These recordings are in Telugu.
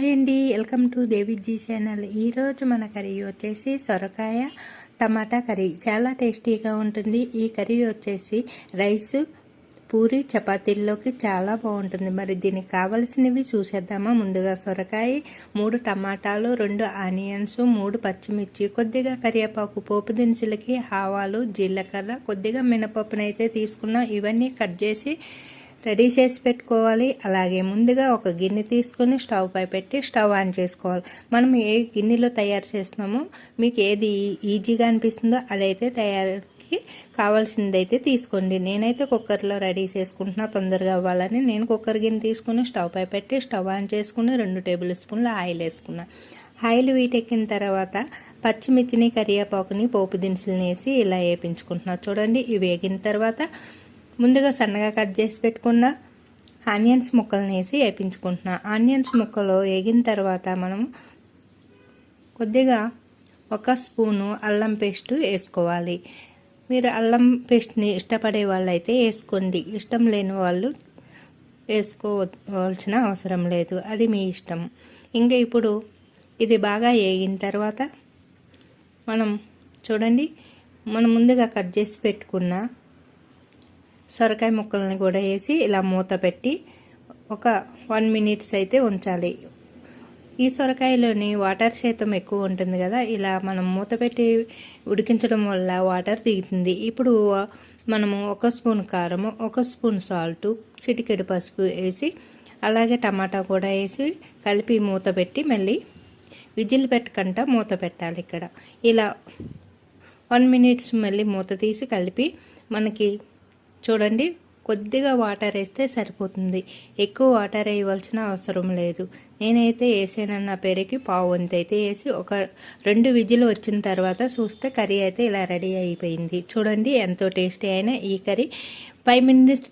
హాయ్ అండి. Welcome to Deviji channel. ఈరోజు మన కర్రీ వచ్చేసి సొరకాయ టమాటా కర్రీ. చాలా టేస్టీగా ఉంటుంది. ఈ కర్రీ వచ్చేసి రైస్ పూరి చపాతీల్లోకి చాలా బాగుంటుంది. మరి దీనికి కావలసినవి చూసేద్దామా? ముందుగా సొరకాయ మూడు టమాటాలు రెండు ఆనియన్స్ మూడు పచ్చిమిర్చి కొద్దిగా కరివేపాకు పోపు దినుసులకి ఆవాలు జీలకర్ర కొద్దిగా మినపప్పునైతే తీసుకున్నాం. ఇవన్నీ కట్ చేసి రెడీ చేసి పెట్టుకోవాలి. అలాగే ముందుగా ఒక గిన్నె తీసుకొని స్టవ్ పై పెట్టి స్టవ్ ఆన్ చేసుకోవాలి. మనం ఏ గిన్నెలో తయారు చేస్తున్నామో మీకు ఏది ఈజీగా అనిపిస్తుందో అదైతే తయారీకి కావాల్సిందైతే తీసుకోండి. నేనైతే కుక్కర్లో రెడీ చేసుకుంటున్నా తొందరగా అవ్వాలని. నేను కుక్కర్ గిన్నె తీసుకుని స్టవ్ పై పెట్టి స్టవ్ ఆన్ చేసుకుని రెండు టేబుల్ స్పూన్ల ఆయిల్ వేసుకున్నా. ఆయిల్ వీటెక్కిన తర్వాత పచ్చిమిర్చిని కరివేపాకుని పోపు దినుసులు వేసి ఇలా వేపించుకుంటున్నా. చూడండి ఇవి వేగిన తర్వాత ముందుగా సన్నగా కట్ చేసి పెట్టుకున్న ఆనియన్స్ ముక్కలను వేసి వేపించుకుంటున్నా. ఆనియన్స్ ముక్కలు వేగిన తర్వాత మనం కొద్దిగా ఒక స్పూను అల్లం పేస్ట్ వేసుకోవాలి. మీరు అల్లం పేస్ట్ని ఇష్టపడే వాళ్ళైతే వేసుకోండి. ఇష్టం లేని వాళ్ళు వేసుకోవాల్సిన అవసరం లేదు. అది మీ ఇష్టం. ఇంకా ఇప్పుడు ఇది బాగా వేగిన తర్వాత మనం చూడండి. మనం ముందుగా కట్ చేసి పెట్టుకున్న సొరకాయ ముక్కల్ని కూడా వేసి ఇలా మూత పెట్టి ఒక వన్ మినిట్స్ అయితే ఉంచాలి. ఈ సొరకాయలోని వాటర్ శాతం ఎక్కువ ఉంటుంది కదా ఇలా మనం మూత పెట్టి ఉడికించడం వల్ల వాటర్ దిగుతుంది. ఇప్పుడు మనము ఒక స్పూన్ కారము ఒక స్పూన్ సాల్ట్ చిటికెడు పసుపు వేసి అలాగే టమాటా కూడా వేసి కలిపి మూత పెట్టి మళ్ళీ విజిల్ పెట్టకుండా మూత పెట్టాలి ఇక్కడ. ఇలా వన్ మినిట్స్ మళ్ళీ మూత తీసి కలిపి మనకి చూడండి కొద్దిగా వాటర్ వేస్తే సరిపోతుంది. ఎక్కువ వాటర్ వేయవలసిన అవసరం లేదు. నేనైతే వేసానన్న పేరుకి పావు వంతి అయితే వేసి ఒక రెండు విజిల్ వచ్చిన తర్వాత చూస్తే కర్రీ అయితే ఇలా రెడీ అయిపోయింది. చూడండి ఎంతో టేస్టీ అయిన ఈ కర్రీ. ఫైవ్ మినిట్స్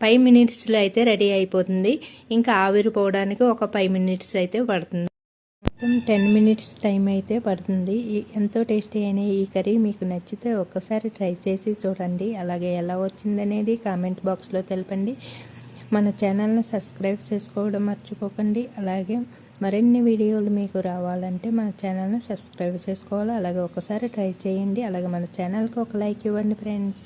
ఫైవ్ మినిట్స్లో అయితే రెడీ అయిపోతుంది. ఇంకా ఆవిరిపోవడానికి ఒక ఫైవ్ మినిట్స్ అయితే పడుతుంది. మొత్తం టెన్ మినిట్స్ టైం అయితే పడుతుంది. ఎంతో టేస్టీ అయిన ఈ కర్రీ మీకు నచ్చితే ఒక్కసారి ట్రై చేసి చూడండి. అలాగే ఎలా వచ్చిందనేది కామెంట్ బాక్స్లో తెలపండి. మన ఛానల్ని సబ్స్క్రైబ్ చేసుకోవడం మర్చిపోకండి. అలాగే మరిన్ని వీడియోలు మీకు రావాలంటే మన ఛానల్ని సబ్స్క్రైబ్ చేసుకోవాలి. అలాగే ఒకసారి ట్రై చేయండి. అలాగే మన ఛానల్కి ఒక లైక్ ఇవ్వండి ఫ్రెండ్స్.